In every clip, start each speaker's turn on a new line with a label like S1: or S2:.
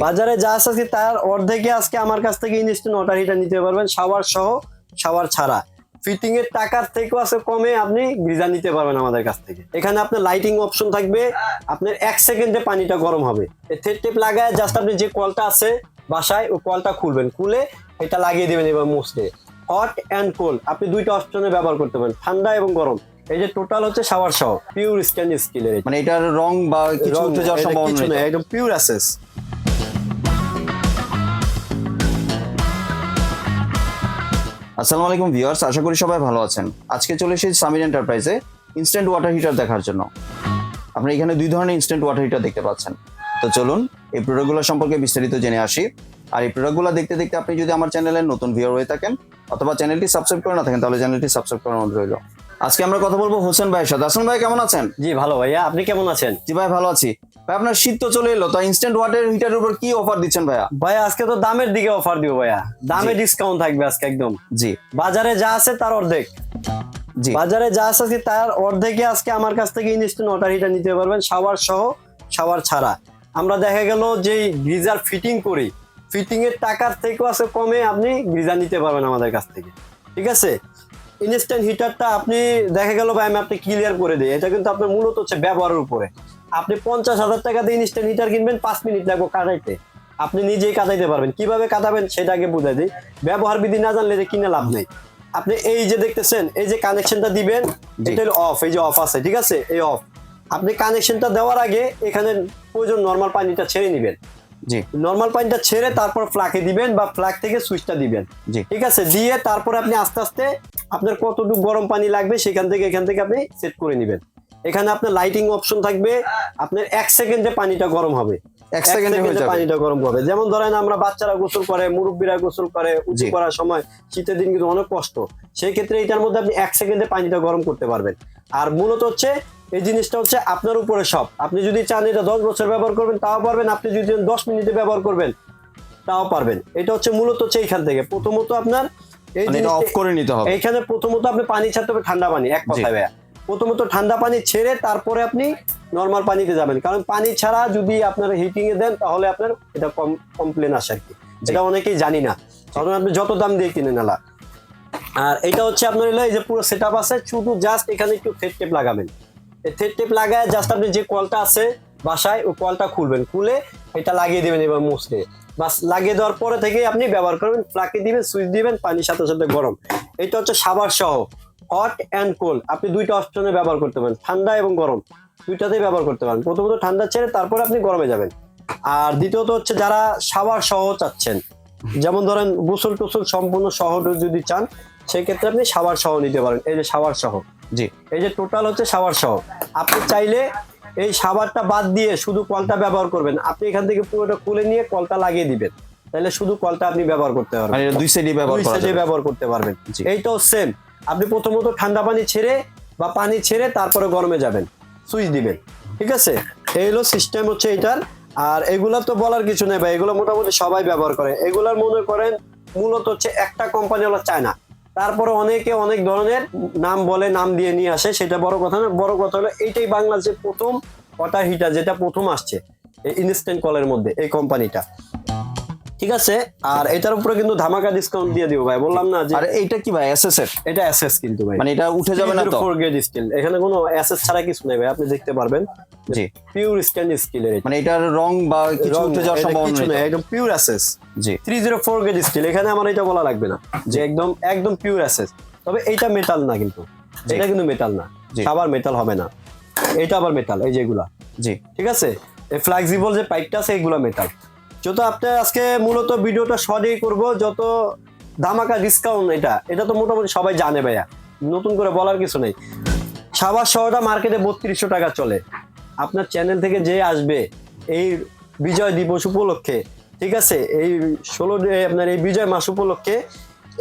S1: বাজারে যা আছে তার অর্ধেকে আজকে আমার কাছ থেকে ইনস্ট্যান্ট ওয়াটার হিটার নিতে পারবেন। শাওয়ার সহ শাওয়ার ছাড়া। ফিটিং এর টাকার থেকেও আছে কমে আপনি গিজার নিতে পারবেন আমাদের কাছ থেকে। এখানে আপনার লাইটিং অপশন থাকবে। আপনার এক সেকেন্ডে পানিটা গরম হবে। থেট টেপ লাগায় জাস্ট আপনি যে কলটা আছে বাসায় ওই কলটা খুলবেন। খুলে এটা লাগিয়ে দিবেন এবার মুছতে হট অ্যান্ড কোল্ড আপনি দুইটা অপশনে ব্যবহার করতে পারেন। ঠান্ডা এবং গরম। এই যে টোটাল হচ্ছে শাওয়ার সহ। পিওর স্ক্যান স্কিলের
S2: মানে এটার রং বা কিছু যাওয়ার সম্ভাবনা নেই,
S1: একদম পিওর অ্যাসেস
S2: আসসালামু আলাইকুম ভিউয়ার্স আশা করি সবাই ভালো আছেন। আজকে চলে এসেছি সামির এন্টারপ্রাইজে ইনস্ট্যান্ট ওয়াটার হিটার দেখার জন্য। আপনি এখানে দুই ধরনের ইনস্ট্যান্ট ওয়াটার হিটার দেখতে পাচ্ছেন। তো চলুন এই প্রোডাক্টগুলো সম্পর্কে বিস্তারিত জেনে আসি। আর এই প্রোডাক্টগুলো দেখতে দেখতে আপনি যদি আমার চ্যানেলের নতুন ভিউয়ার হয়ে থাকেন অথবা চ্যানেলটি সাবস্ক্রাইব করে না থাকেন তাহলে চ্যানেলটি সাবস্ক্রাইব করার অনুরোধ রইল। আজকে আমরা কথা বলব হোসেন ভাইয়ের সাথে। হাসান ভাই কেমন আছেন?
S1: জি ভালো ভাইয়া। আপনি কেমন আছেন?
S2: জি ভাই ভালো আছি। ভাই আপনার শীত তো চলে এলো তো ইনস্ট্যান্ট ওয়াটার হিটারের উপর কি অফার দিচ্ছেন ভাইয়া?
S1: ভাইয়া আজকে তো দামের দিকে অফার দিব ভাইয়া। দামে। ডিসকাউন্ট থাকবে আজকে একদম।
S2: জি।
S1: বাজারে যা আছে তার অর্ধেক।
S2: জি।
S1: বাজারে যা আছে তার অর্ধেকে আজকে আমার কাছ থেকে ইনস্ট্যান্ট ওয়াটার হিটার নিতে পারবেন শাওয়ার সহ শাওয়ার ছাড়া। আমরা দেখা গেল যে গিজার ফিটিং করি। ফিটিং এর টাকার থেকেও আছে কমে আপনি গিজার নিতে পারবেন আমাদের কাছ থেকে। ঠিক আছে? ইনস্ট্যান্ট হিটারটা আপনি দেখা গেল ভাই আমি আপনি ক্লিয়ার করে দিই। এটা কিন্তু আপনার মূলত হচ্ছে ব্যবহারের উপরে। আপনি পঞ্চাশ হাজার টাকা দিয়ে ইনস্ট্যান্ট হিটার কিনবেন পাঁচ মিনিট লাগবে কাটাইতে। আপনি নিজেই কাটাইতে পারবেন। কীভাবে কাটাবেন সেটা আগে বুঝাই দিই। ব্যবহার বিধি না জানলে যে কিনে লাভ নেই। আপনি এই যে দেখতেছেন এই যে কানেকশনটা দিবেন এটা হলো অফ এই যে অফ আছে ঠিক আছে? এই অফ আপনি কানেকশনটা দেওয়ার আগে এখানে প্রয়োজন নর্মাল পানিটা ছেড়ে নেবেন।
S2: জি।
S1: নর্মাল পানিটা ছেড়ে তারপর ফ্লাকে দিবেন বা ফ্লাক থেকে সুইচটা দিবেন।
S2: জি।
S1: ঠিক আছে? দিয়ে তারপরে আপনি আস্তে আস্তে আপনার কতটুকু গরম পানি লাগবে সেখান থেকে এখান থেকে আপনি সেট করে নেবেন। এখানে আপনার লাইটিং অপশন থাকবে। আপনার এক সেকেন্ডে পানিটা গরম হবে।
S2: এক সেকেন্ডে
S1: পানিটা গরম হবে। যেমন ধরেন আমরা বাচ্চারা গোসল করে মুরব্বীরা গোসল করে উঁচু করার সময় শীতের দিন কিন্তু অনেক কষ্ট। সেই ক্ষেত্রে এটার মধ্যে আপনি এক সেকেন্ডে পানিটা গরম করতে পারবেন। আর মূলত হচ্ছে এই জিনিসটা হচ্ছে আপনার উপরে সব। আপনি যদি চান এটা দশ বছর ব্যবহার করবেন তাও পারবেন। আপনি যদি দশ মিনিটে ব্যবহার করবেন তাও পারবেন। এটা হচ্ছে মূলত হচ্ছে এইখান থেকে। প্রথমত আপনার এই
S2: মানে এটা অফ করে নিতে হবে।
S1: এইখানে প্রথমত আপনি পানি ছাড়তে হবে ঠান্ডা পানি এক কথায় ভাইয়া। প্রথমত ঠান্ডা পানি ছেড়ে তারপরে আপনি নর্মাল পানিতে যাবেন। কারণ পানি ছাড়া যদি আপনার হিটিং এ দেন তাহলে আপনার এটা কম কমপ্লেন আসে আর কি। এটা অনেকেই জানি না। কারণ আপনি যত দাম দিয়ে কিনে নেলা আর এটা হচ্ছে আপনার হলো এই যে পুরো সেট আছে শুধু জাস্ট এখানে একটু থেট টেপ লাগাবেন। এই থেট টেপ লাগায় জাস্ট আপনি যে কলটা আছে বাসায় ওই কলটা খুলবেন। খুলে এটা লাগিয়ে দেবেন এবার মুছতে বাস লাগিয়ে দেওয়ার পরে থেকে আপনি ব্যবহার করবেন ফ্লাকে দিবেন সুইচ দিবেন পানির সাথে সাথে গরম। এটা হচ্ছে সাবার সহ। হট অ্যান্ড কোল্ড আপনি দুইটা অপশনে ব্যবহার করতে পারেন ঠান্ডা এবং গরম। দুইটাতেই ব্যবহার করতে পারেন। প্রথমত ঠান্ডা ছেড়ে তারপরে আপনি গরমে যাবেন। আর দ্বিতীয়ত হচ্ছে যারা সাবার সহ চাচ্ছেন। যেমন ধরেন গোসল টোসল সম্পূর্ণ সহ যদি চান সেই ক্ষেত্রে আপনি সাবার সহ নিতে পারেন। এই যে সাবার সহ।
S2: জি।
S1: এই যে টোটাল হচ্ছে সাবার সহ। আপনি চাইলে এই সাবারটা বাদ দিয়ে শুধু কলটা ব্যবহার করবেন। আপনি এখান থেকে পুরোটা খুলে নিয়ে কলটা লাগিয়ে দিবেন। তাহলে শুধু কলটা আপনি ব্যবহার করতে পারবেন।
S2: মানে দুই সাইডে ব্যবহার
S1: করতে পারবেন। এইটাও সেম আপনি প্রথমত ঠান্ডা পানি ছেড়ে বা পানি ছেড়ে তারপরে গরমে যাবেন, সুইচ দিবেন, ঠিক আছে? এই হলো সিস্টেম হচ্ছে এটার। আর এগুলা তো বলার কিছু নেই ভাই, এগুলো মোটামুটি সবাই ব্যবহার করে। এগুলার মনে করেন মূলত হচ্ছে একটা কোম্পানি হলো চায়না। তারপরে অনেকে অনেক ধরনের নাম বলে, নাম দিয়ে নিয়ে আসে, সেটা বড় কথা না। বড় কথা হলো এইটাই বাংলাদেশের প্রথম ওয়াটার হিটার যেটা প্রথম আসছে ইনস্ট্যান্ট কলের মধ্যে, এই কোম্পানিটা ঠিক আছে? আর এটার উপরে কিন্তু ধামাকা ডিসকাউন্ট দিয়ে দিব ভাই। বললাম না যে
S2: আর এইটা কি ভাই এসএসএর
S1: এটা এসএস কিন্তু ভাই।
S2: মানে এটা উঠে যাবে না তো?
S1: ফোর গেট স্টিল এখানে কোনো এসএস ছাড়া কিছু নেই ভাই আপনি দেখতে পারবেন।
S2: জি।
S1: পিওর স্ক্যান স্টিলের
S2: মানে এটার রং বা কিছু উঠে যাওয়ার সম্ভাবনা নেই
S1: একদম পিওর এসএস
S2: জি।
S1: Three zero four grade steel এখানে আমার এটা বলা লাগবে না। যে একদম একদম পিওর এসএস তবে এটা মেটাল না কিন্তু। এটা কিন্তু মেটাল না। আবার মেটাল হবে না। এটা আবার মেটাল এই যেগুলা।
S2: জি।
S1: ঠিক আছে? এই ফ্লেক্সিবল যে পাইপটা আছে এগুলো মেটাল যত আপনি আজকে মূলত ভিডিওটা শর্টেই করব যত ধামাকা ডিসকাউন্ট এটা এটা তো মোটামুটি সবাই জানে ভাইয়া নতুন করে বলার কিছু নেই। সাবার শহরটা মার্কেটে বত্রিশশো টাকা চলে। আপনার চ্যানেল থেকে যে আসবে এই বিজয় দিবস উপলক্ষে ঠিক আছে? এই ষোলো আপনার এই বিজয় মাস উপলক্ষে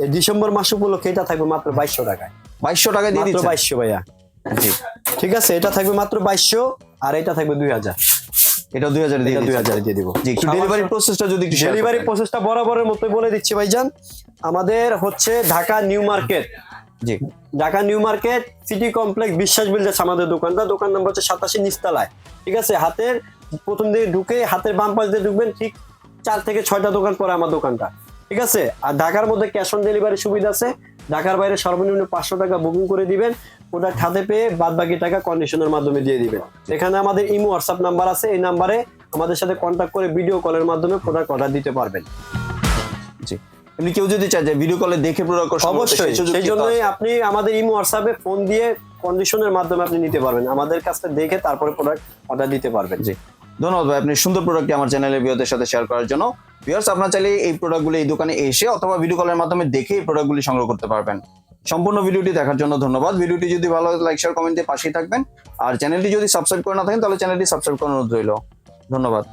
S1: এই ডিসেম্বর মাস উপলক্ষে এটা থাকবে মাত্র বাইশশো টাকায়।
S2: বাইশশো টাকা দিয়ে দিচ্ছে
S1: বাইশশো ভাইয়া।
S2: জি।
S1: ঠিক আছে? এটা থাকবে মাত্র বাইশশো আর এটা থাকবে দুই হাজার।
S2: এটা দুই হাজার দিয়ে
S1: দুই হাজারে দিয়ে দিব।
S2: জি ডেলিভারি প্রসেসটা যদি
S1: ডেলিভারি প্রসেসটা বরাবরের মতো বলে দিচ্ছি ভাইজান। আমাদের হচ্ছে ঢাকা নিউ মার্কেট।
S2: জি।
S1: Dhaka new market city complex Biswas builders আমাদের দোকানটা। দোকান নাম্বার হচ্ছে সাতাশি নিস্তালায় ঠিক আছে? হাতের প্রথম দিকে ঢুকে হাতের বাম পাশ দিয়ে ঢুকবেন ঠিক চার থেকে ছয়টা দোকান পরে আমার দোকানটা। ঠিক আছে? আর ঢাকার মধ্যে ক্যাশ অন ডেলিভারি সুবিধা আছে। ঢাকার বাইরে সর্বনিম্ন পাঁচশো টাকা বুকিং করে দিবেন। প্রোডাক্ট হাতে পেয়ে বাদ বাকি টাকা কন্ডিশনের মাধ্যমে দিয়ে দিবেন। এখানে আমাদের ইমো হোয়াটসঅ্যাপ নাম্বার আছে এই নাম্বারে আমাদের সাথে কন্ট্যাক্ট করে ভিডিও কলের মাধ্যমে প্রোডাক্ট অর্ডার দিতে পারবেন।
S2: জি। এমনি কেউ যদি চায় যে ভিডিও কলে দেখে প্রোডাক্ট
S1: অবশ্যই সেই জন্যই আপনি আমাদের ইমো হোয়াটসঅ্যাপে ফোন দিয়ে কন্ডিশনের মাধ্যমে আপনি নিতে পারবেন। আমাদের কাছে দেখে তারপরে প্রোডাক্ট অর্ডার দিতে পারবেন।
S2: জি। ধন্যবাদ ভাই আপনি সুন্দর প্রোডাক্টটি আমার চ্যানেলের ভিউদের সাথে শেয়ার করার জন্য। ভিউয়ার্স আপনারা চাইলে এই প্রোডাক্টগুলো এই দোকানে এসে অথবা ভিডিও কলের মাধ্যমে দেখে এই প্রোডাক্টগুলি সংগ্রহ করতে পারবেন। সম্পূর্ণ ভিডিওটি দেখার জন্য ধন্যবাদ। ভিডিওটি যদি ভালো লাইক শেয়ার কমেন্টে পাশেই থাকবেন। আর চ্যানেলটি যদি সাবস্ক্রাইব করে না থাকেন, তাহলে চ্যানেলটি সাবস্ক্রাইব করার অনুরোধ রইল। ধন্যবাদ।